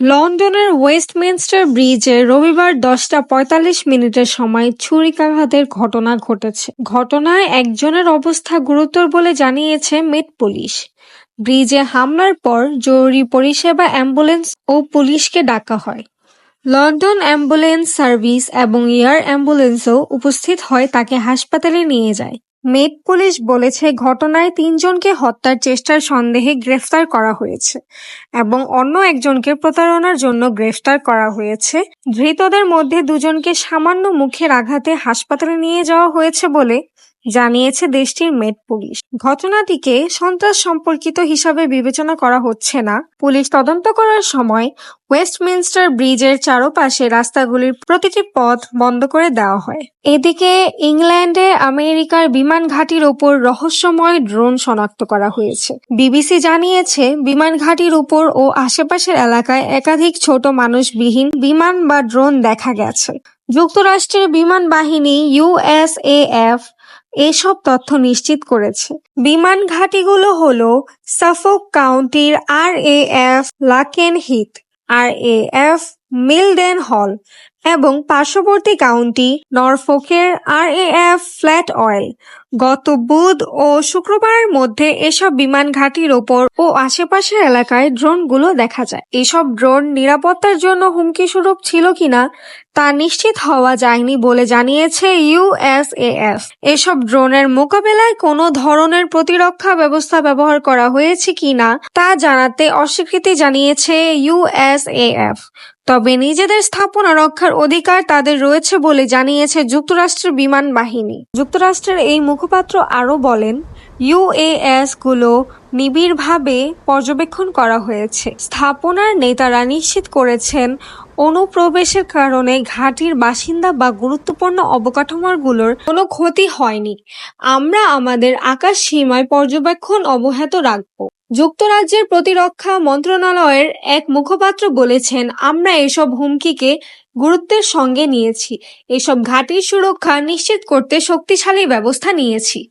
লন্ডনের ওয়েস্টমিনস্টার ব্রিজে রবিবার দশটা পঁয়তাল্লিশ মিনিটের সময় ছুরিকাঘাতের ঘটনা ঘটেছে। ঘটনায় একজনের অবস্থা গুরুতর বলে জানিয়েছে মেট পুলিশ। ব্রিজে হামলার পর জরুরি পরিষেবা অ্যাম্বুলেন্স ও পুলিশকে ডাকা হয়। লন্ডন অ্যাম্বুলেন্স সার্ভিস এবং এয়ার অ্যাম্বুলেন্সও উপস্থিত হয় তাকে হাসপাতালে নিয়ে যায়। মেট পুলিশ বলেছে, ঘটনায় তিনজনকে হত্যার চেষ্টার সন্দেহে গ্রেফতার করা হয়েছে এবং অন্য একজনকে প্রতারণার জন্য গ্রেফতার করা হয়েছে। ধৃতদের মধ্যে দুজনকে সামান্য মুখের আঘাতে হাসপাতালে নিয়ে যাওয়া হয়েছে বলে জানিয়েছে দেশটির মেট পুলিশ। ঘটনাটিকে সন্ত্রাস সম্পর্কিত হিসাবে বিবেচনা করা হচ্ছে না। পুলিশ তদন্ত করার সময় ওয়েস্টমিনস্টার ব্রিজের চারপাশে রাস্তাগুলির প্রতিটি পথ বন্ধ করে দেওয়া হয়। এদিকে ইংল্যান্ডে আমেরিকার বিমান ঘাঁটির ওপর রহস্যময় ড্রোন শনাক্ত করা হয়েছে। বিবিসি জানিয়েছে, বিমান ঘাঁটির উপর ও আশেপাশের এলাকায় একাধিক ছোট মানুষবিহীন বিমান বা ড্রোন দেখা গেছে। যুক্তরাষ্ট্রের বিমান বাহিনী ইউএসএএফ এসব তথ্য নিশ্চিত করেছে। বিমান ঘাঁটিগুলো হলো সাফোক কাউন্টির R A F Lakenheath R A F Mildenhall এবং পার্শ্ববর্তী কাউন্টি নরফোকের আর এফ ফ্ল্যাট অয়েল। গত বুধ ও শুক্রবারের মধ্যে এসব বিমান ঘাঁটির ওপর ও আশেপাশের এলাকায় ড্রোনগুলো দেখা যায়। এসব ড্রোন নিরাপত্তার জন্য হুমকি স্বরূপ ছিল কিনা তা নিশ্চিত হওয়া যায়নি বলে জানিয়েছে ইউএসএএফ এসব ড্রোনের মোকাবেলায় কোনো ধরনের প্রতিরক্ষা ব্যবস্থা ব্যবহার করা হয়েছে কিনা তা জানাতে অস্বীকৃতি জানিয়েছে ইউএসএএফ তবে নিজেদের স্থাপনা রক্ষার অধিকার তাদের রয়েছে বলে জানিয়েছে যুক্তরাষ্ট্রের বিমান বাহিনী। যুক্তরাষ্ট্রের এই মুখপাত্র আরও বলেন ইউএএসগুলো নিবিড়ভাবে পর্যবেক্ষণ করা হয়েছে। স্থাপনার নেতারা নিশ্চিত করেছেন, অনুপ্রবেশের কারণে ঘাঁটির বাসিন্দা বা গুরুত্বপূর্ণ অবকাঠামোগুলোর কোনো ক্ষতি হয়নি। আমরা আমাদের আকাশ সীমায় পর্যবেক্ষণ অব্যাহত রাখব। যুক্তরাজ্যের প্রতিরক্ষা মন্ত্রণালয়ের এক মুখপাত্র বলেছেন, আমরা এসব হুমকিকে গুরুত্বের সঙ্গে নিয়েছি। এসব ঘাঁটির সুরক্ষা নিশ্চিত করতে শক্তিশালী ব্যবস্থা নিয়েছি।